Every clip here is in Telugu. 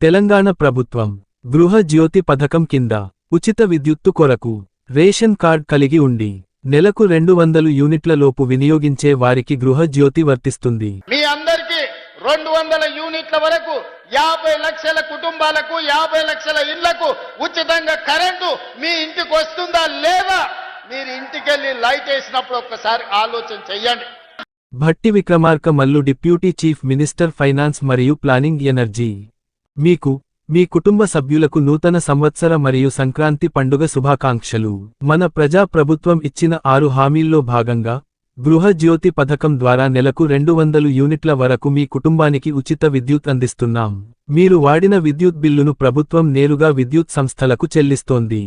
తెలంగాణ ప్రభుత్వం గృహ జ్యోతి పథకం కింద ఉచిత విద్యుత్తు కొరకు రేషన్ కార్డ్ కలిగి ఉండి నెలకు రెండు వందలు యూనిట్ల లోపు వినియోగించే వారికి గృహ జ్యోతి వర్తిస్తుంది. మీ అందరికీ రెండు వందల యూనిట్ల వరకు యాభై లక్షల కుటుంబాలకు యాభై లక్షల ఇళ్ళకు ఉచితంగా కరెంటు మీ ఇంటికి వస్తుందా లేదా? మీరు ఇంటికెళ్ళి లైట్ వేసినప్పుడు ఒక్కసారి ఆలోచన చెయ్యండి. Bhatti Vikramarka Mallu deputy chief minister finance మరియు ప్లానింగ్ ఎనర్జీ మీకు మీ కుటుంబ సభ్యులకు నూతన సంవత్సర మరియు సంక్రాంతి పండుగ శుభాకాంక్షలు. మన ప్రజా ప్రభుత్వం ఇచ్చిన ఆరు హామీల్లో భాగంగా గృహజ్యోతి పథకం ద్వారా నెలకు రెండు వందలు యూనిట్ల వరకు మీ కుటుంబానికి ఉచిత విద్యుత్ అందిస్తున్నాం. మీరు వాడిన విద్యుత్ బిల్లును ప్రభుత్వం నేరుగా విద్యుత్ సంస్థలకు చెల్లిస్తోంది.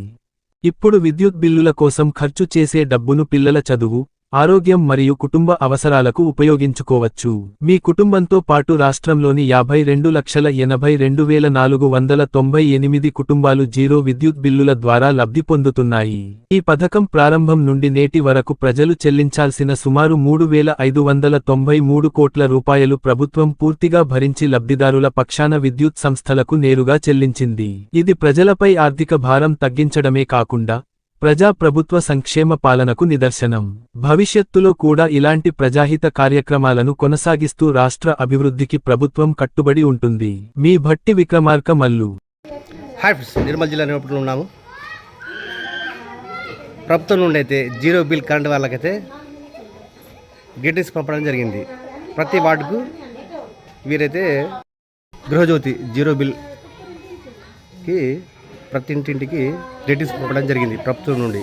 ఇప్పుడు విద్యుత్ బిల్లుల కోసం ఖర్చు చేసే డబ్బును పిల్లల చదువు ఆరోగ్యం మరియు కుటుంబ అవసరాలకు ఉపయోగించుకోవచ్చు. మీ కుటుంబంతో పాటు రాష్ట్రంలోని యాభై రెండు లక్షల ఎనభై రెండు వేల నాలుగు వందల తొంభై ఎనిమిది కుటుంబాలు జీరో విద్యుత్ బిల్లుల ద్వారా లబ్ధి పొందుతున్నాయి. ఈ పథకం ప్రారంభం నుండి నేటి వరకు ప్రజలు చెల్లించాల్సిన సుమారు మూడు వేల ఐదు వందల తొంభై మూడు కోట్ల రూపాయలు ప్రభుత్వం పూర్తిగా భరించి లబ్ధిదారుల పక్షాన విద్యుత్ సంస్థలకు నేరుగా చెల్లించింది. ఇది ప్రజలపై ఆర్థిక భారం తగ్గించడమే కాకుండా ప్రజా ప్రభుత్వ సంక్షేమ పాలనకు నిదర్శనం. భవిష్యత్తులో కూడా ఇలాంటి ప్రజాహిత కార్యక్రమాలను కొనసాగిస్తూ రాష్ట్ర అభివృద్ధికి ప్రభుత్వం కట్టుబడి ఉంటుంది. మీ భట్టి విక్రమార్క మల్లు. హాయ్ ఫ్రెండ్స్ నిర్మల్ జిల్లా నిలబడుతూ ఉన్నాము. ప్రభుత్వం నుండి అయితే జీరో బిల్ కరెంట్ వాళ్ళకైతే గేటెస్ పంపడం జరిగింది. ప్రతి వార్డుకు వీరైతే గృహజ్యోతి జీరో బిల్కి ప్రతి ఇంటింటికి గేటెస్ పంపడం జరిగింది ప్రభుత్వం నుండి.